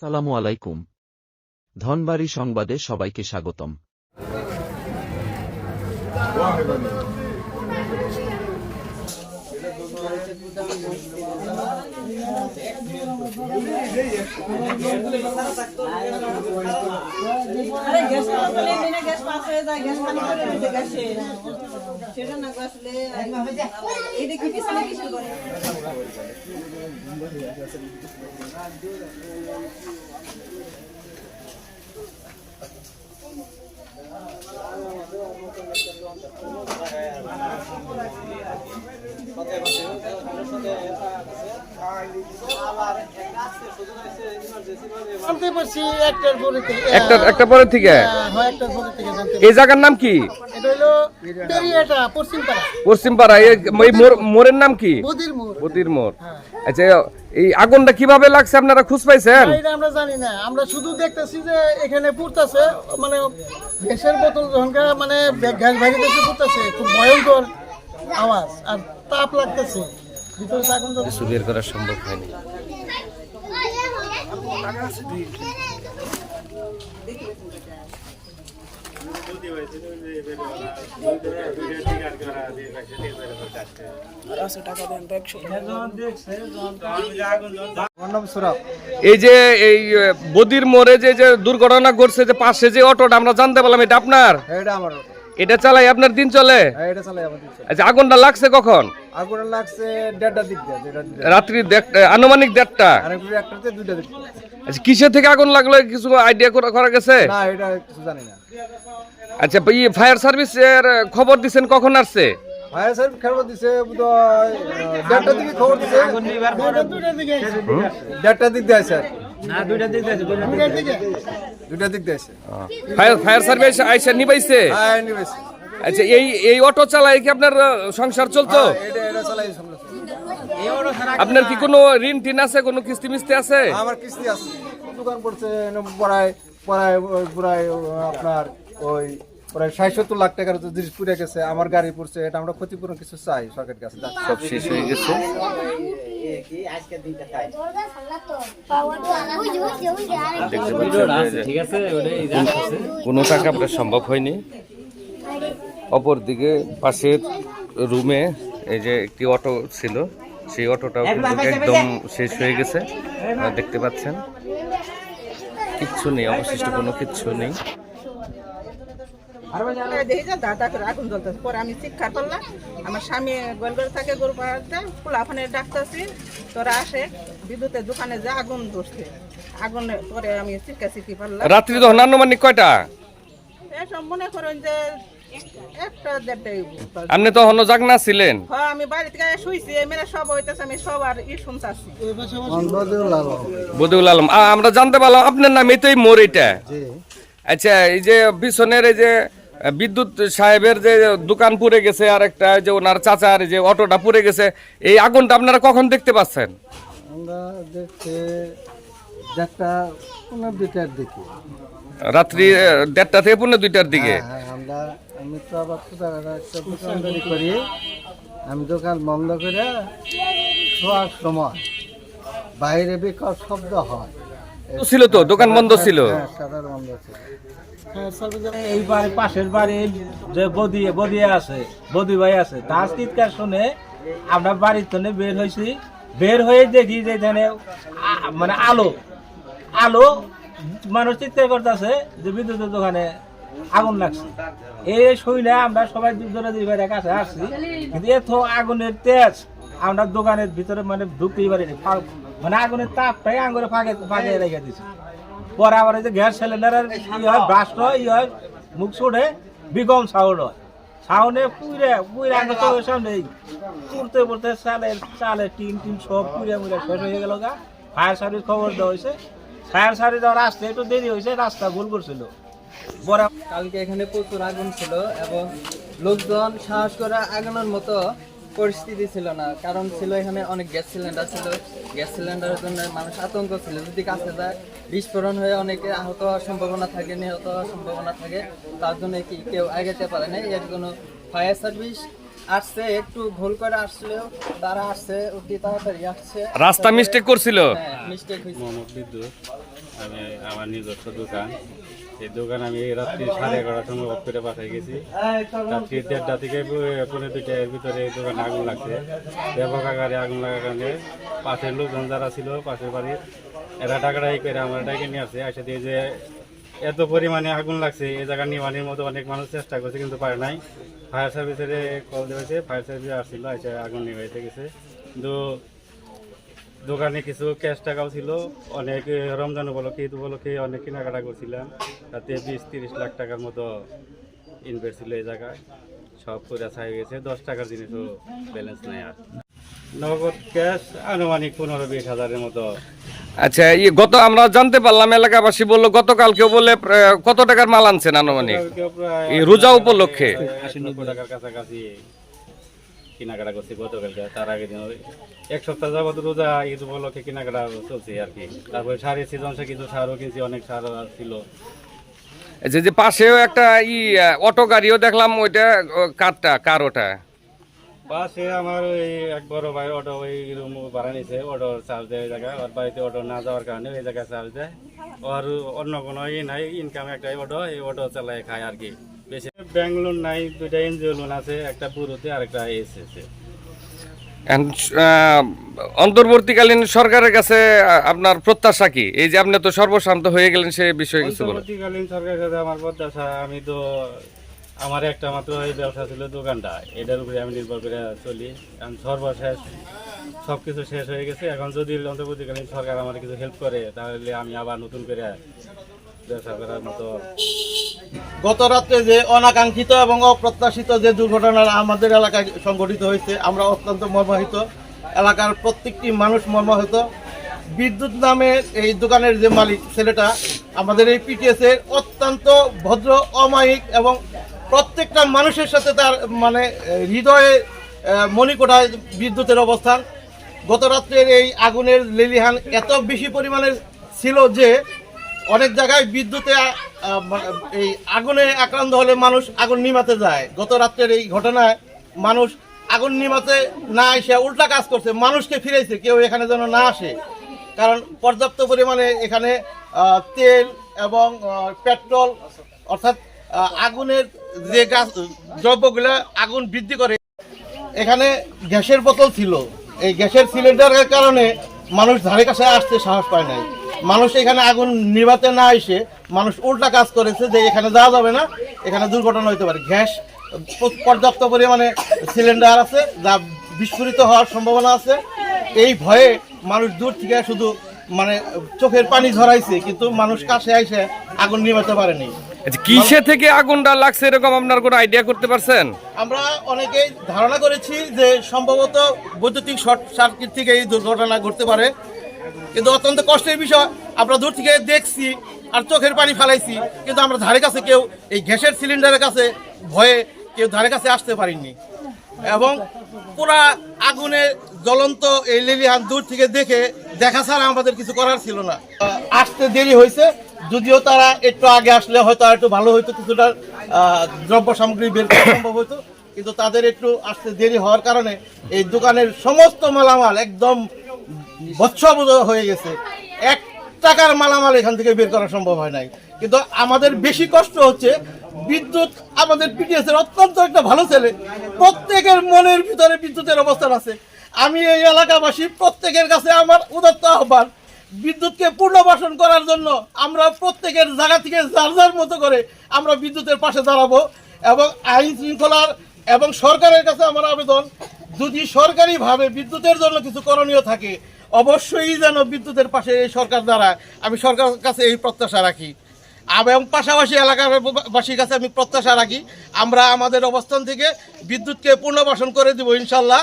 সালামু আলাইকুম। ধনবাড়ি সংবাদে সবাইকে স্বাগতম। গ্যাস একটার পরে থেকে একটা একটা হ্যাঁ, হয় একটার পরে থেকে এই জায়গার নাম কি? এই মোড়ের নাম কি? বদির মোড়। আচ্ছা এই আগুনটা কীভাবে লাগছে আপনারা খুঁজ পাইছেন? আমরা জানি না। আমরা শুধু দেখতেছি যে এখানে পুড়তেছে মানে গ্যাসের বোতল যখনকার মানে গ্যাস বাইরেতেছে পুড়তেছে খুব ভয়ঙ্কর আওয়াজ আর তাপ লাগতেছে। ভিতরে আগুন জ্বলছে। কিছু বের করা সম্ভব হয়নি। এই যে এই বদির মোড়ে যে যে দুর্ঘটনা ঘটছে যে পাশে যে অটোটা আমরা জানতে পারলাম এটা আপনার? এটা আমার এটা চালাই আপনার দিন চলে? হ্যাঁ এটা চালাই আমাদের আচ্ছা আগুনটা লাগছে কখন? আগুন লাগছে দেড়টা দিক রাত্রি আনুমানিক দেড়টা। আচ্ছা কিসের থেকে আগুন লাগল? কিছু আইডিয়া করা গেছে? না এটা কিছু জানি না। আচ্ছা এই ফায়ার সার্ভিসের খবর দিছেন কখন আসছে? ফায়ার সার্ভিস খবর দিছে দেড়টার দিকে খবর দিছে। দুইটার দিকে আছে। দেড়টার দিক দিয়ে আছে আর। দুইটার দিকে দুইটার দিক। দিয়ে আছে ফায়ার ফায়ার সার্ভিস আইসা নিবাইছে? হ্যাঁ নিবাইছে। আচ্ছা এই এই অটো চালাই কি আপনার সংসার চলতো। আপনার কি কোনো ঋণ টিন আছে কোনো কিস্তি মিস্তি আছে? আমার কিস্তি আছে। দোকান পড়ছে পড়ায় পড়ায় পড়ায় আপনার ওই প্রায় ষাট সত্তর লাখ টাকার জিনিস পুড়ে গেছে, আমার গাড়ি পড়ছে, এটা আমরা ক্ষতিপূরণ কিছু চাই সরকারের কাছে। সব শেষ হয়ে গেছে। কোনো টাকা আপনার সম্ভব হয়নি। অপরদিকে পাশের রুমে এই যে একটি অটো ছিল, সেই অটোটাও কিন্তু একদম শেষ হয়ে গেছে। দেখতে পাচ্ছেন। কিচ্ছু নেই, অবশিষ্ট কোনো কিচ্ছু নেই। দেখি যে দাদা করে আগুন জ্বলতেছে। পরে আমি চিৎকার করলাম। আমার স্বামী গোলগড় থাকে গরু পাড়াতে পোলাফানে ডাকতেছি তোরা আসে। বিদ্যুতের দোকানে যে আগুন ধরছে আগুন পরে আমি চিৎকা চিৎকি পারলাম রাত্রি তখন আনুমানিক কয়টা? এসব মনে করেন যে একটা দেড়টাই বাজে। আপনি তখন জাগনা ছিলেন। হ্যাঁ আমি বাড়ি থেকে শুইছি মেরে সব হইতেছে আমি সব আর ই শুনতেছি। বদিউল আলম। আমরা জানতে পারলাম আপনার নাম তো এই এটা। আচ্ছা এই যে পিছনের এই যে বিদ্যুৎ সাহেবের যে দোকান পুড়ে গেছে আর একটা যে ওনার চাচার যে অটোটা পুড়ে গেছে এই আগুনটা আপনারা কখন দেখতে পাচ্ছেন? আমরা দেখতে দেড়টা পনেরো দুইটার দিকে। রাত্রি দেড়টা থেকে পনেরো দুইটার দিকে? হ্যাঁ আমরা আমি তো আবার দোকানদারি করি। আমি দোকান বন্ধ করে শোয়ার সময় বাইরে বিকট শব্দ হয়। ছিল তো দোকান বন্ধ ছিল? হ্যাঁ বন্ধ ছিল। হ্যাঁ, সার্ভিস এই বাড়ি পাশের বাড়ির যে বদি বদি আছে, বদি ভাই আছে, তার চিৎকার শুনে আমরা বাড়ির থেকে বের হয়েছি। বের হয়ে দেখি যে এখানে মানে আলো আলো, মানুষ চিৎকার করতেছে যে বিদ্যুতের দোকানে আগুন লাগছে। এই শুইলে আমরা সবাই দুই ভাইয়ের কাছে আসছি, কিন্তু এত আগুনের তেজ, আমরা দোকানের ভিতরে মানে ঢুকতেই পারিনি মানে আগুনের তাপটাই আঙুরে ফাঁকে ফাঁকে রেখে দিছি পরে আবার এই যে গ্যাস সিলিন্ডারের ই হয় ব্রাস্ট হয়, ই হয়, মুখ ছুড়ে বিগম সাউন্ড হয়। সাউন্ডে পুরে পুরে আগে চোখের সামনে পুড়তে পুড়তে চালের চালে টিন টিন সব পুড়ে মুড়ে শেষ হয়ে গেল গা। ফায়ার সার্ভিস খবর দেওয়া হয়েছে। ফায়ার সার্ভিস যখন আসতে একটু দেরি হয়েছে, রাস্তা ভুল করছিল। পরে কালকে এখানে প্রচুর আগুন ছিল এবং লোকজন সাহস করে আগুনের মতো পরিস্থিতি ছিল না। কারণ ছিল এখানে অনেক গ্যাস সিলিন্ডার ছিল। গ্যাস সিলিন্ডারের জন্য মানুষ আতঙ্ক ছিল। যদি কাছে যায় বিস্ফোরণ হয়ে অনেকে আহত হওয়ার সম্ভাবনা থাকে নিহত হওয়ার সম্ভাবনা থাকে। তার জন্য কি কেউ আগাতে পারে না এর জন্য ফায়ার সার্ভিস আসছে একটু ভুল করে আসলেও তারা আসছে অতি তাড়াতাড়ি আসছে। রাস্তা মিস্টেক করছিল? হ্যাঁ মিস্টেক হয়েছে আমি আমার নিজস্ব দোকান। এই দোকান আমি রাত্রি সাড়ে এগারোটার সময় অফ করে পাঠাই গেছি। রাত্রি দেড়টা থেকে পো- পৌনে দুইটার ভিতরে এই দোকানে আগুন লাগছে। ব্যাপক আগুন লাগার কারণে পাশের লোকজন যারা ছিল, পাশের বাড়ির, এরা টাকাটাই করে আমরা ডাকে নিয়ে আসছে আসে দিয়ে যে এত পরিমাণে আগুন লাগছে এই জায়গা নিবানির মতো অনেক মানুষ চেষ্টা করছে কিন্তু পারে নাই। ফায়ার সার্ভিসের কল দিয়েছে ফায়ার সার্ভিস আসছিল এসে আগুন নিভাইতে গেছে। কিন্তু দোকানে কিছু ক্যাশ টাকাও ছিল। অনেক রমজান উপলক্ষে ঈদ উপলক্ষে অনেক কেনাকাটা করছিলাম। তাতে বিশ তিরিশ লাখ টাকার মতো ইনভেস্ট ছিল এই জায়গায়। সব করে ছাই গেছে। দশ টাকার জিনিসও ব্যালেন্স নেই আর। নগদ ক্যাশ আনুমানিক পনেরো বিশ হাজারের মতো। আচ্ছা ইয়ে গত আমরা জানতে পারলাম এলাকাবাসী বলল গতকালকেও বলে প্রায় কত টাকার মাল আনছেন আনুমানিক? কেউ রোজা উপলক্ষে? টাকার কাছাকাছি। কেনাকাটা করছি গতকালকে তার আগের দিন এক সপ্তাহ যাবত রোজা ঈদ উপলক্ষে কেনাকাটা চলছে আর কি। তারপরে সারের সিজন সে কিছু সারও কিনছি অনেক সার ছিল। যে যে পাশেও একটা ই অটো গাড়িও দেখলাম ওইটা কারটা কার ওটা? পাশে আমার ওই এক বড় ভাই অটো ওই রুম ভাড়া নিছে অটো চার্জ দেয় এই জায়গায় ওর বাড়িতে অটো না যাওয়ার কারণে এই জায়গায় চার্জ দেয়। ওর অন্য কোনো ই নাই ইনকাম একটা অটো এই অটো চালায় খায় আর কি। ব্যাংক লোন নাই দুইটা এনজিও লোন আছে একটা পুরোতে আর একটা অন্তর্বর্তীকালীন সরকারের কাছে আপনার প্রত্যাশা কি? এই যে আপনি তো সর্বশান্ত হয়ে গেলেন সে বিষয়ে কিছু বলেন। অন্তর্বর্তীকালীন সরকারের সাথে আমার প্রত্যাশা আমি তো আমার একটা মাত্র এই ব্যবসা ছিল দোকানটা। এটার উপরে আমি নির্ভর করে চলি। এখন সর্বশেষ সব কিছু শেষ হয়ে গেছে। এখন যদি অন্তর্বর্তীকালীন সরকার আমার কিছু হেল্প করে তাহলে আমি আবার নতুন করে গত রাত্রে যে অনাকাঙ্ক্ষিত এবং অপ্রত্যাশিত যে দুর্ঘটনা আমাদের এলাকায় সংঘটিত হয়েছে, আমরা অত্যন্ত মর্মাহিত। এলাকার প্রত্যেকটি মানুষ মর্মাহত। বিদ্যুৎ নামে এই দোকানের যে মালিক, ছেলেটা, আমাদের এই পিটিএস এর অত্যন্ত ভদ্র, অমায়িক এবং প্রত্যেকটা মানুষের সাথে তার মানে হৃদয়ে মণিকোঠায় বিদ্যুতের অবস্থান। গত রাত্রের এই আগুনের লেলিহান এত বেশি পরিমাণে ছিল যে অনেক জায়গায় বিদ্যুতে এই আগুনে আক্রান্ত হলে মানুষ আগুন নিমাতে যায়। গত রাত্রের এই ঘটনায় মানুষ আগুন নিমাতে না এসে উল্টা কাজ করছে, মানুষকে ফিরেছে কেউ এখানে যেন না আসে। কারণ পর্যাপ্ত পরিমাণে এখানে তেল এবং পেট্রোল, অর্থাৎ আগুনের যে গাছ, দ্রব্যগুলো আগুন বৃদ্ধি করে, এখানে গ্যাসের বোতল ছিল। এই গ্যাসের সিলিন্ডারের কারণে মানুষ ধারে কাছে আসতে সাহস পায় নাই। মানুষ এখানে আগুন নিভাতে না এসে মানুষ উল্টা কাজ করেছে যে এখানে যাওয়া যাবে না এখানে দুর্ঘটনা হতে পারে। গ্যাস পর্যাপ্ত পরিমাণে সিলিন্ডার আছে যা বিস্ফোরিত হওয়ার সম্ভাবনা আছে। এই ভয়ে মানুষ দূর থেকে শুধু মানে চোখের পানি ঝরাইছে কিন্তু মানুষ কাছে এসে আগুন নিভাতে পারেনি। আচ্ছা কিসে থেকে আগুনটা লাগছে এরকম আপনার কোনো আইডিয়া করতে পারছেন? আমরা অনেকেই ধারণা করেছি যে সম্ভবত বৈদ্যুতিক শর্ট সার্কিট থেকে এই দুর্ঘটনা ঘটতে পারে। কিন্তু অত্যন্ত কষ্টের বিষয়, আমরা দূর থেকে দেখছি আর চোখের পানি ফেলাইছি, কিন্তু আমরা ধারে কাছে কেউ এই গ্যাসের সিলিন্ডারের কাছে ভয়ে কেউ ধারে কাছে আসতে পারিনি। এবং পুরা আগুনে জ্বলন্ত এই লিলিহান দূর থেকে দেখে দেখা ছাড়া আমাদের কিছু করার ছিল না। আসতে দেরি হয়েছে, যদিও তারা একটু আগে আসলে হয়তো আর একটু ভালো হইতো, কিছুটা দ্রব্য সামগ্রী বের করা সম্ভব হতো কিন্তু তাদের একটু আসতে দেরি হওয়ার কারণে এই দোকানের সমস্ত মালামাল একদম বচ্ছাবুদ হয়ে গেছে। এক টাকার মালামাল এখান থেকে বের করা সম্ভব হয় নাই। কিন্তু আমাদের বেশি কষ্ট হচ্ছে, বিদ্যুৎ আমাদের পিটিএস এর অত্যন্ত একটা ভালো ছেলে। প্রত্যেকের মনের ভিতরে বিদ্যুতের অবস্থান আছে। আমি এই এলাকাবাসী, প্রত্যেকের কাছে আমার উদাত্ত আহ্বান। বিদ্যুৎকে পুনর্বাসন করার জন্য আমরা প্রত্যেকের জায়গা থেকে যার যার মতো করে আমরা বিদ্যুতের পাশে দাঁড়াবো এবং আইন শৃঙ্খলার এবং সরকারের কাছে আমার আবেদন, যদি সরকারিভাবে বিদ্যুতের জন্য কিছু করণীয় থাকে অবশ্যই যেন বিদ্যুতের পাশে এই সরকার দ্বারা আমি সরকারের কাছে এই প্রত্যাশা রাখি। এবং পাশাপাশি এলাকার বাসীর কাছে আমি প্রত্যাশা রাখি। আমরা আমাদের অবস্থান থেকে বিদ্যুৎকে পুনর্বাসন করে দেবো ইনশাল্লাহ।